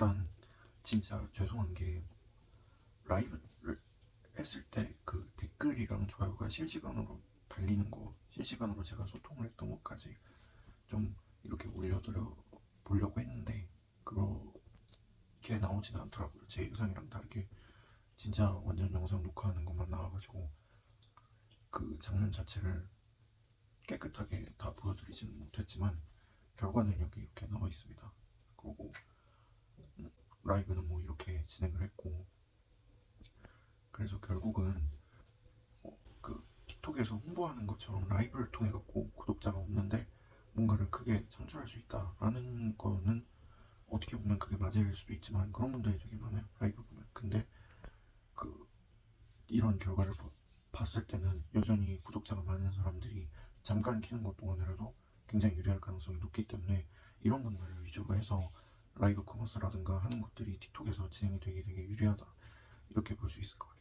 일단 진짜 죄송한 게 라이브를 했을 때 그 댓글이랑 좋아요가 실시간으로 달리는 거 실시간으로 제가 소통을 했던 것까지 좀 이렇게 올려드려 보려고 했는데 그렇게 나오지는 않더라고요. 제 예상이랑 다르게 진짜 완전 영상 녹화하는 것만 나와가지고 그 장면 자체를 깨끗하게 다 보여드리지는 못했지만 결과는 여기 이렇게 나와 있습니다 라이브는 뭐 이렇게 진행을 했고. 그래서 결국은 어, 그 틱톡에서 홍보하는 것처럼 라이브를 통해 갖고 구독자가 없는데 뭔가를 크게 창출할 수 있다라는 거는 어떻게 보면 그게 맞을 수도 있지만 그런 분들이 되게 많아요 라이브 보면. 근데 그 이런 결과를 보- 봤을 때는 여전히 구독자가 많은 사람들이 잠깐 키는 것 동안이라도 굉장히 유리할 가능성이 높기 때문에 이런 분들을 위주로 해서 라이브 커머스라든가 하는 것들이 틱톡에서 진행이 되게 되게 유리하다 이렇게 볼 수 있을 것 같아요.